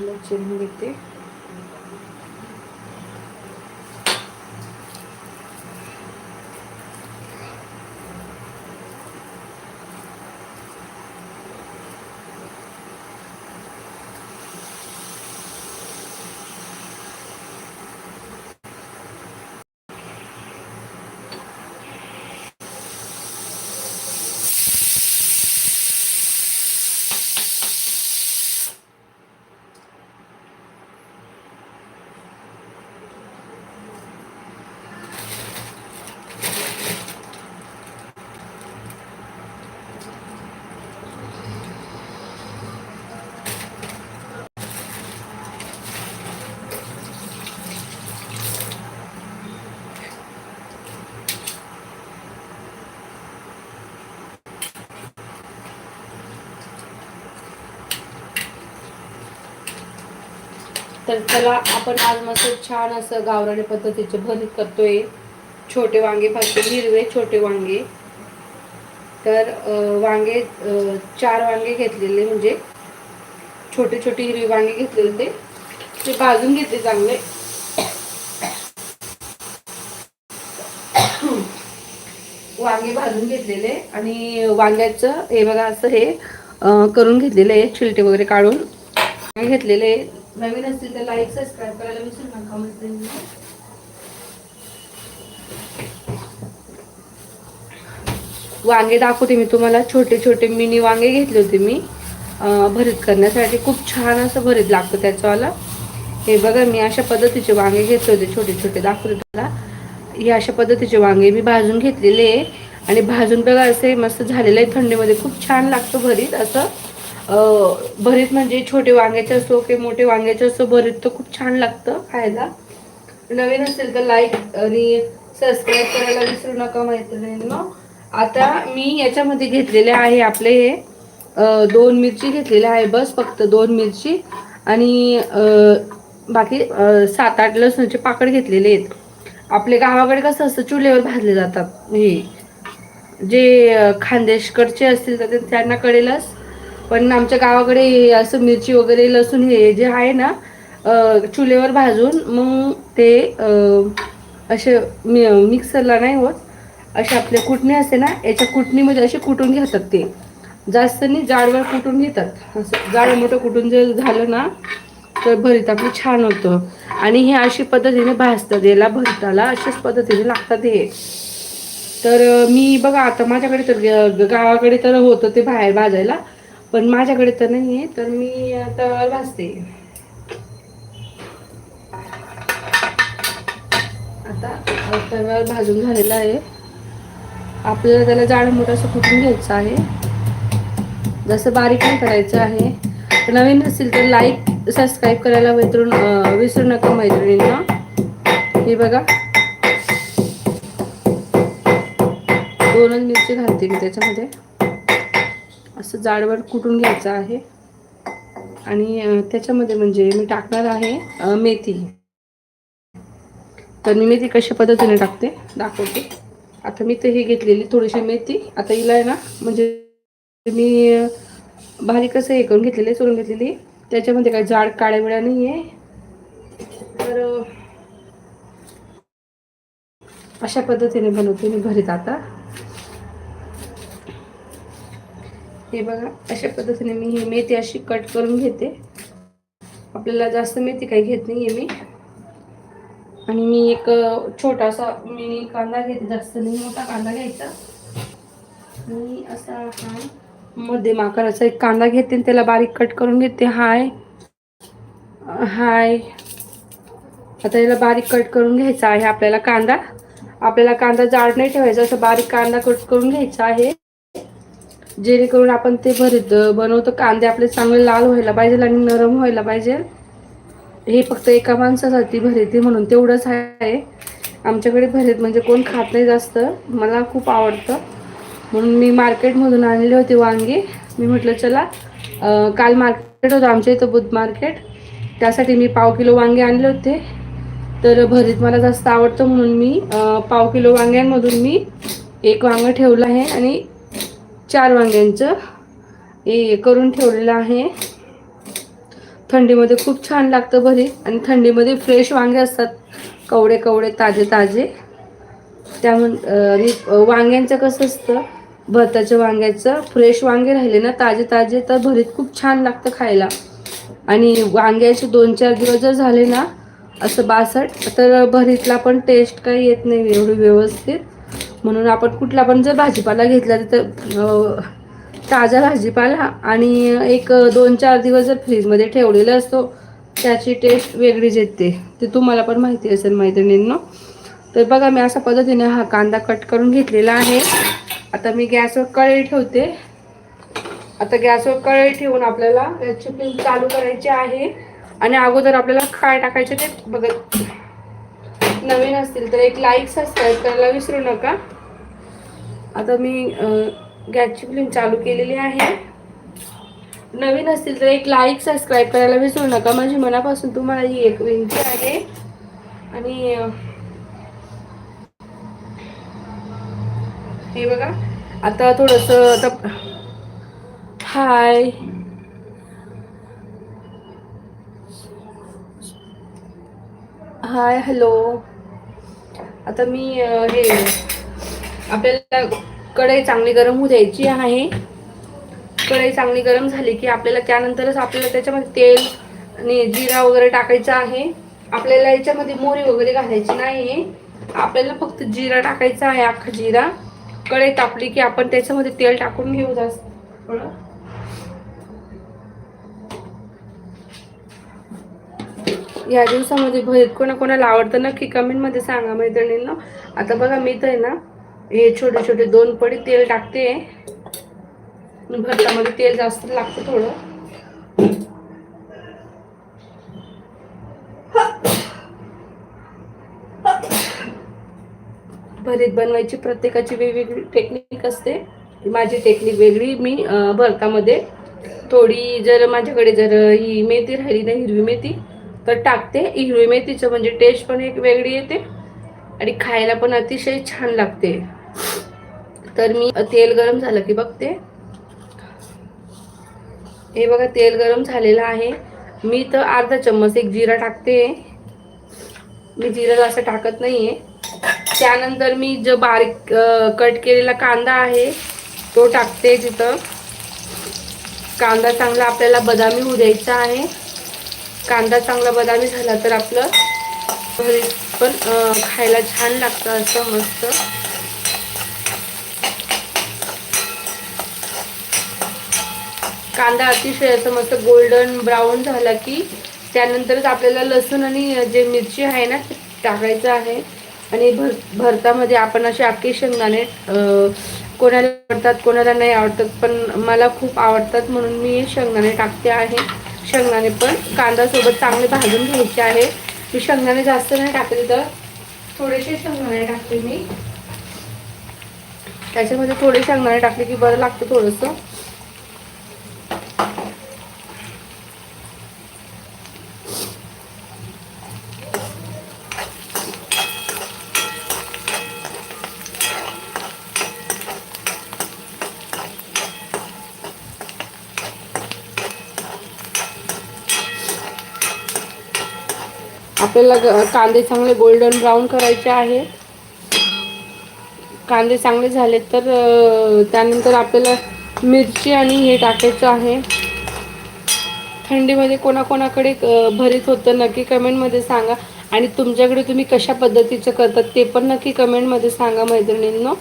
एक कांदा तर चला आपण आज मस्त छान असं गावराने पद्धतीचे भरीत करतोय. छोटे वांगे पासून हिरवे छोटे वांगे. तर वांगे चार वांगे घेतलेले म्हणजे छोटे छोटे हिरवे वांगे घेतले होते. ते भाजून घेतले चांगले. वांगे भाजून घेतलेले आणि वांग्याचं हे बघा असं हे करून घेतलेलं आहे छिलटे वगैरे काढून. घेतलेले नवीन असतील तर लाईक सबस्क्राईब करायला विसरू नका मैत्रिणी वांगे दाखवते मी तुम्हाला. छोटे छोटे मिनी वांगे घेतले होते मी. भरीत करण्यासाठी. खूप छान असं भरीत लागतं त्याच्यावाला. हे बघा मी अशा पद्धतीचे वांगे घेतले होते. छोटे छोटे दाखवते तुम्हाला. हे अशा पद्धतीचे वांगे मी भाजून घेतलेले आहे. आणि भाजून बघा असे मस्त झालेलं आहे. थंडीमध्ये खूप छान लागतं भरीत असं. भरीत म्हणजे छोटे वांग्याचे असो की मोठे वांग्याचे असो भरीत तर खूप छान लागतं खायला. नवीन असेल तर लाईक आणि सबस्क्राईब करायला विसरू नका मैत्रिणींनो. आता मी याच्यामध्ये घेतलेले आहे आपले हे दोन मिरची घेतलेल्या आहे बस फक्त दोन मिरची. आणि बाकी सात आठ लसणाचे पाकड घेतलेले आहेत. आपले गावाकडे कसं असतं चुलीवर भाजले जातात हे. जे खानदेशकडचे असतील तर ते त्यांना कळेलच. पण आमच्या गावाकडे असं मिरची वगैरे लसूण हे जे आहे ना चुलीवर भाजून मग ते असे मि मिक्सरला नाही होत असे आपले कुटणी असते ना याच्या कुटणीमध्ये असे कुटून घेतात ते. जास्त नाही जाडवर कुटून घेतात. असं जाड मोठं कुटून जर झालं ना तर भरीत आपलं छान होतं. आणि हे अशी पद्धतीने भाजतात याला भरताला अशाच पद्धतीने लागतात हे. तर मी बघा आता माझ्याकडे तर गावाकडे तर होतं ते बाहेर भाजायला. पण माझ्याकडे तर नाही आहे तर मी आता भाजते आता तव्यावर भाजून झालेला आहे. आपल्याला त्याला जाड मोठं असं कुठून घ्यायचं आहे? जसं बारीक पण करायचं आहे. नवीन असेल तर लाईक सबस्क्राईब करायला विसरून विसरू नका मैत्रिणींना. हे बघा. दोनच मिरची घालते मी त्याच्यामध्ये. असं जाडवर कुटून घ्यायचं आहे. आणि त्याच्यामध्ये म्हणजे मी टाकणार आहे मेथी. तर मी मेथी कशा पद्धतीने टाकते? दाखवते. आता मी तर ही घेतलेली थोडीशी मेथी. आता हिला आहे ना म्हणजे मी बारीक असं हे करून घेतलेली सोडून घेतलेली. त्याच्यामध्ये काही जाड काळ्या वेळा नाही आहे तर अशा पद्धतीने बनवते मी घरीत आता. हे बघा अशा पद्धतीने मी ही मेथी अशी कट करून घेते. आपल्याला जास्त मेथी काही घेत नाही आहे मी. आणि मी एक छोटासा मिनी कांदा घेते जास्त नाही मोठा कांदा घ्यायचा. आणि असा हा मध्यम आकाराचा एक कांदा घेते आणि त्याला बारीक कट करून घेते. हाय. हाय. आता याला बारीक कट करून घ्यायचा आहे आपल्याला कांदा. आपल्याला कांदा जाड नाही ठेवायचा असं बारीक कांदा कट करून घ्यायचा आहे. जेणेकरून आपण ते भरीत बनवतो कांदे आपले चांगले लाल व्हायला पाहिजे आणि नरम व्हायला पाहिजे. हे फक्त एका माणसासाठी भरीत म्हणून तेवढंच आहे. आमच्याकडे भरीत म्हणजे कोण खात नाही जास्त. मला खूप आवडतं. म्हणून मी मार्केटमधून आणले होते वांगे. मी म्हटलं चला काल मार्केट होतं आमच्या इथं बुध मार्केट. त्यासाठी मी पाव किलो वांगे आणले होते. तर भरीत मला जास्त आवडतं म्हणून मी पाव किलो वांग्यांमधून मी एक वांगं ठेवलं आहे आणि चार वांग्यांचं हे करून ठेवलेलं आहे. थंडीमध्ये खूप छान लागतं भरीत आणि थंडीमध्ये फ्रेश वांगे असतात. कवडे कवडे ताजे ताजे. त्यामुळे वांग्यांचं कसं असतं? भरताच्या वांग्याचं फ्रेश वांगे राहिले ना ताजे ताजे तर भरीत खूप छान लागतं खायला. आणि वांग्याचे दोन चार दिवस जर झाले ना असं बासट तर भरीतला पण टेस्ट काही येत नाही एवढी व्यवस्थित. म्हणून आपण कुठला पण जर भाजीपाला घेतला तर ताजा भाजीपाला आणि एक दोन चार दिवस जर फ्रीजमध्ये ठेवलेला असतो त्याची टेस्ट वेगळीच येते. ते तुम्हाला पण माहिती असेल मैत्रिणींनो. तर बघा मी अशा पद्धतीने हा कांदा कट करून घेतलेला आहे. आता मी गॅसवर कढई ठेवते. आता गॅसवर कढई ठेवून आपल्याला याची फ्लेम चालू करायची आहे. आणि अगोदर आपल्याला काय टाकायचे ते बघत नवीन असतील तर एक लाईक सबस्क्राईब करायला विसरू नका. आता मी गॅसची फ्लेम चालू केलेली आहे. नवीन असतील तर एक लाईक सबस्क्राईब करायला विसरू नका. माझी मनापासून तुम्हाला ही एक विनंती आहे. आणि हे बघा. आता थोडंसं आता हाय हाय हॅलो आता मी हे आपल्याला कढई चांगली गरम होऊ द्यायची आहे. कढई चांगली गरम झाली की आपल्याला त्यानंतरच आपल्याला त्याच्यामध्ये तेल आणि जिरा वगैरे टाकायचा आहे. आपल्याला याच्यामध्ये मोरी वगैरे घालायची नाही आपल्याला फक्त जिरा टाकायचा आहे अख्खा जिरा. कढई तापली की आपण त्याच्यामध्ये तेल टाकून घेऊ जास्त. थोडं या दिवसामध्ये भरीत कोणा कोणाला आवडतं नक्की कमेंटमध्ये सांगा मैत्रिणींना. आता बघा मी तर ना हे छोटे छोटे दोन पडी तेल टाकते. भरतामध्ये तेल जास्त लागतं थोडं. भरीत बनवायची प्रत्येकाची वेगवेगळी टेक्निक असते. माझी टेक्निक वेगळी मी भरतामध्ये थोडी जर माझ्याकडे जर ही मेथी राहिली ना हिरवी मेथी तर टाकते. हिरवी मेथीचं म्हणजे टेस्ट पण एक वेगळी येते आणि खायला पण अतिशय छान लागते. तर मी तेल गरम झालं की बघते. हे बघा तेल गरम झालेलं आहे. मी तर अर्धा चम्मच एक जिरा टाकते. मी जिरा असं टाकत नाही आहे त्यानंतर मी जो बारीक कट केलेला कांदा आहे तो टाकते तिथं. कांदा चांगला आपल्याला बदामी होऊ द्यायचा आहे. कांदा चांगला बदामी झाला तर आपलं भरीत पण खायला छान लागतं असं मस्त. कांदा अतिशय असं मस्त गोल्डन ब्राऊन झाला की त्यानंतरच आपल्याला लसूण आणि जे मिरची आहे ना ते टाकायचं आहे. आणि भर भरतामध्ये आपण असे अख्खे शेंगदाणे कोणाला आवडतात कोणाला नाही आवडतात पण मला खूप आवडतात म्हणून मी शेंगदाणे टाकते आहे. शेंगदाणे पण. कांदासोबत चांगले भाजून घ्यायचे आहे. मी शेंगदाणे जास्त नाही टाकले तर थोडेसे शेंगदाणे टाकते मी. त्याच्यामध्ये थोडे शेंगदाणे टाकले की बरं लागतं थोडंसं. आपल्याला ग- कांदे चांगले गोल्डन ब्राऊन करायचे आहे कांदे चांगले झाले तर त्यानंतर आपल्याला मिरची आणि हे टाकायचं आहे. थंडीमध्ये कोणाकोणाकडे भरीत होतं नक्की कमेंटमध्ये सांगा. आणि तुमच्याकडे तुम्ही कशा पद्धतीचं करतात ते पण नक्की कमेंटमध्ये सांगा मैत्रिणींनो.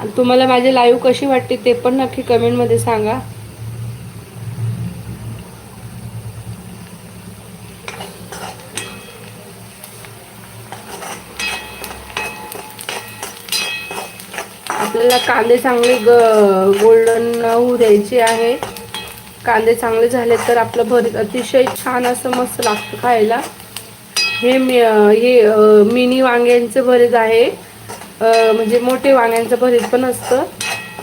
आणि तुम्हाला माझी लाईव्ह कशी वाटते ते पण नक्की कमेंटमध्ये सांगा. आपल्याला कांदे चांगले ग गोल्डन होऊ द्यायचे आहे. कांदे चांगले झाले तर आपलं भरीत अतिशय छान असं मस्त लागतं खायला. हे मी हे मिनी वांग्यांचं भरीत आहे. म्हणजे मोठे वांग्यांचं भरीत पण असतं.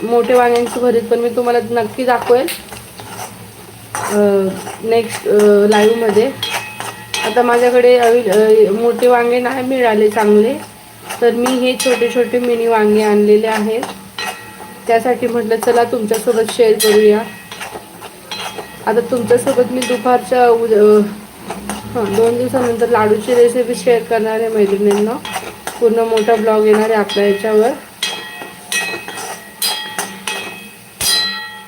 मोठे वांग्यांचं भरीत पण मी तुम्हाला नक्की दाखवेल. नेक्स्ट लाईव्हमध्ये आता माझ्याकडे मोठे वांगे नाही मिळाले चांगले. तर मी हे छोटे छोटे मिनी वांगे आणलेले आहेत. त्यासाठी म्हटलं चला तुमच्यासोबत शेअर करूया. आता तुमच्यासोबत मी दुपारच्या उद हां दोन दिवसानंतर लाडूची रेसिपी शेअर करणार आहे मैत्रिणींना. पूर्ण मोठा ब्लॉग येणार आहे आपल्या याच्यावर.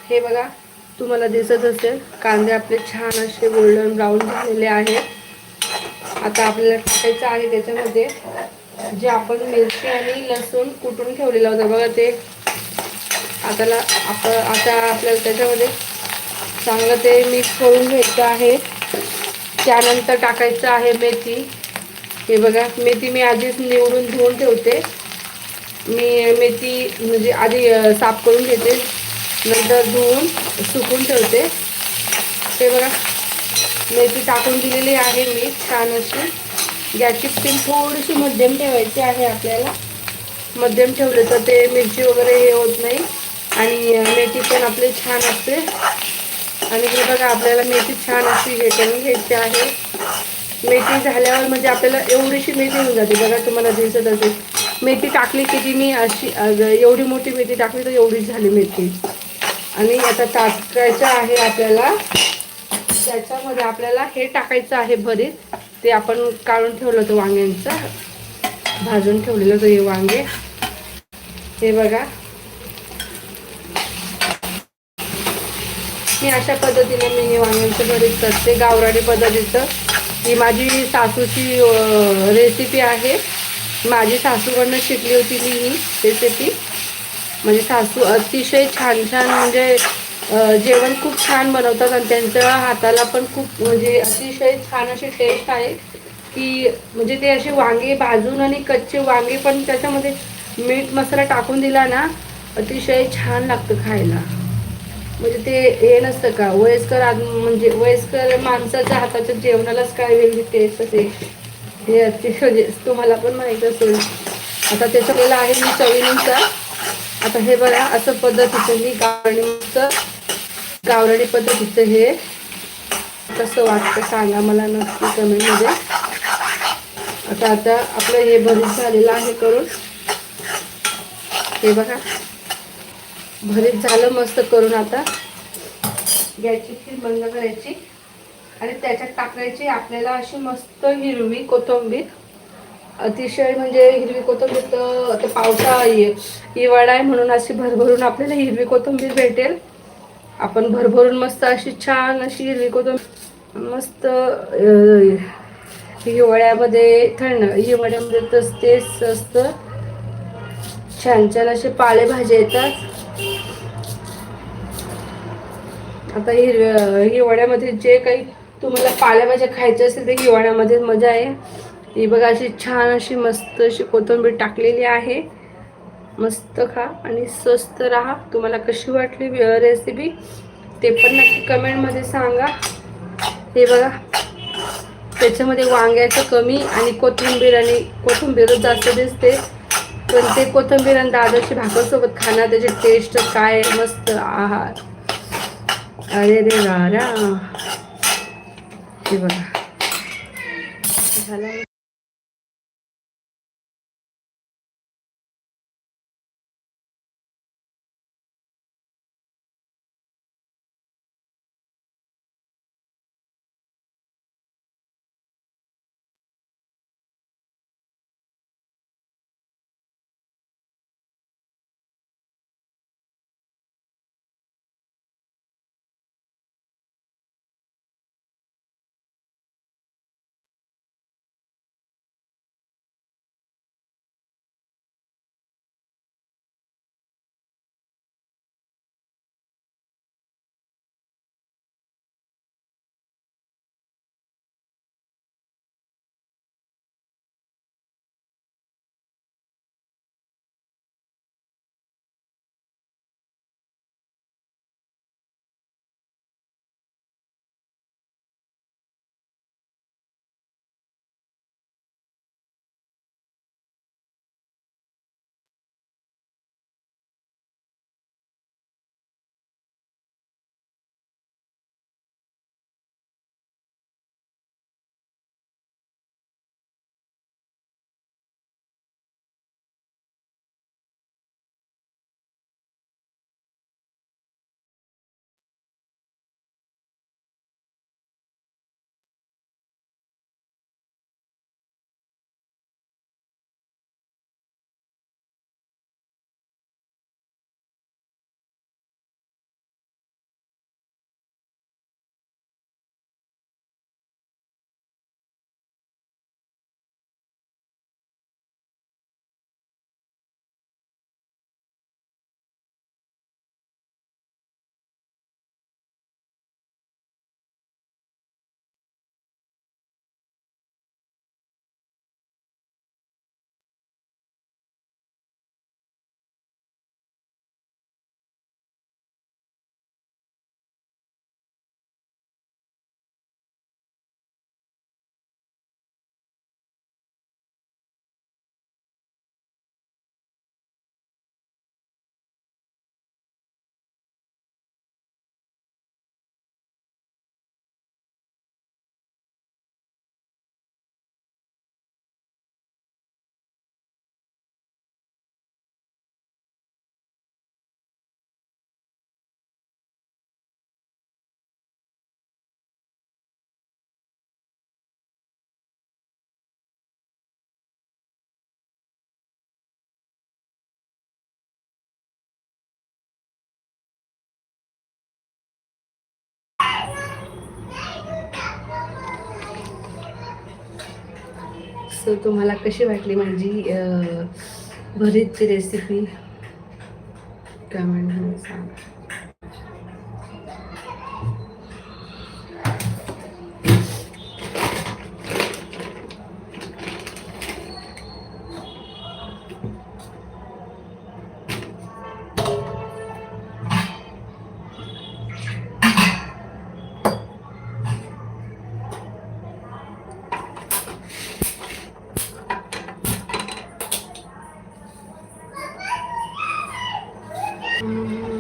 हे बघा तुम्हाला दिसत असेल कांदे आपले छान असे गोल्डन ब्राऊन झालेले आहेत. आता आपल्याला टाकायचं आहे त्याच्यामध्ये. जे आपण मिरची आणि लसूण कुटून ठेवलेलं होतं. बघा ते आताला आप आता आपल्याला त्याच्यामध्ये चांगलं ते मिक्स करून घ्यायचं आहे. त्यानंतर टाकायचं आहे मेथी. हे बघा मेथी मी आधीच निवडून धुवून ठेवते. मी मेथी म्हणजे आधी साफ करून घेते. नंतर धुवून सुकून ठेवते. हे बघा मेथी टाकून दिलेली आहे मी छान अशी. गॅसची फ्लेम थोडीशी मध्यम ठेवायची आहे आपल्याला. मध्यम ठेवलं तर ते मिरची वगैरे हे होत नाही. आणि मेथी पण आपली छान असते. आणि हे बघा आपल्याला मेथी छान अशी हे करून घ्यायची आहे. मेथी झाल्यावर म्हणजे आपल्याला एवढीशी मेथी होऊन जाते. बघा तुम्हाला दिसत असेल. मेथी टाकली की ती मी अशी एवढी मोठी मेथी टाकली तर एवढीच झाली मेथी. आणि आता टाकायचं आहे आपल्याला. त्याच्यामध्ये आपल्याला हे टाकायचं आहे भरीत. ते आपण काढून ठेवलं होतं वांग्यांचं. भाजून ठेवलेलं होतं हे वांगे. हे बघा. मी अशा पद्धतीने मी हे वांग्यांचं भरीत करते गावराडी पद्धतीचं ही माझी सासूची रेसिपी आहे. माझी सासूकडनं शिकली होती मी ही रेसिपी म्हणजे सासू अतिशय छान छान म्हणजे जेवण खूप छान बनवतात आणि त्यांच्या हाताला पण खूप म्हणजे अतिशय छान अशी टेस्ट आहे की म्हणजे ते असे वांगे भाजून आणि कच्चे वांगे पण त्याच्यामध्ये मीठ मसाला टाकून दिला ना अतिशय छान लागतं खायला. म्हणजे ते हे नसतं का वयस्कर आज म्हणजे वयस्कर माणसाच्या हाताच्या जेवणालाच काय वेगळी टेस्ट असते हे अतिशय म्हणजे तुम्हाला पण माहीत असेल. आता त्याच्याकडे आहे मी चवीनुसार. आता हे बघा असं पद्धतीचं मी गाणीचं गावराणी पद्धतीचं हे कसं वाटतं सांगा मला नक्की कमेंटमध्ये. आता आता आपलं हे भरीत झालेलं आहे करून. हे बघा. भरीत झालं मस्त करून आता. घ्यायची खीर बंद करायची. आणि त्याच्यात टाकायची आपल्याला अशी मस्त हिरवी कोथिंबीर. अतिशय म्हणजे हिरवी कोथिंबीर तर पावसाळा हिवाळा आहे म्हणून अशी भरभरून आपल्याला हिरवी कोथिंबीर भेटेल. आपण भरभरून मस्त अशी छान अशी हिरवी कोथिंबीर मस्त हिवाळ्यामध्ये थंड हिवाळ्यामध्ये तस तेच असतं. छान छान असे पालेभाज्या येतात. आता हिरव्या हिवाळ्यामध्ये जे काही तुम्हाला पालेभाज्या खायच्या असेल ते हिवाळ्यामध्ये मजा आहे. ही बघा अशी छान अशी मस्त अशी कोथिंबीर टाकलेली आहे. मस्त खा आणि स्वस्त राहा. तुम्हाला कशी वाटली रेसिपी ते पण नक्की कमेंटमध्ये सांगा. हे बघा. त्याच्यामध्ये वांग्याचं कमी आणि कोथिंबीर आणि कोथिंबीरच जास्त दिसते. पण ते कोथिंबीर आणि दादाची भाकरसोबत खाणं त्याची टेस्ट काय मस्त आहार. अरे रे रा हे बघा. झालं. सो तुम्हाला कशी वाटली माझी भरीतची रेसिपी कमेंट सांगा. you.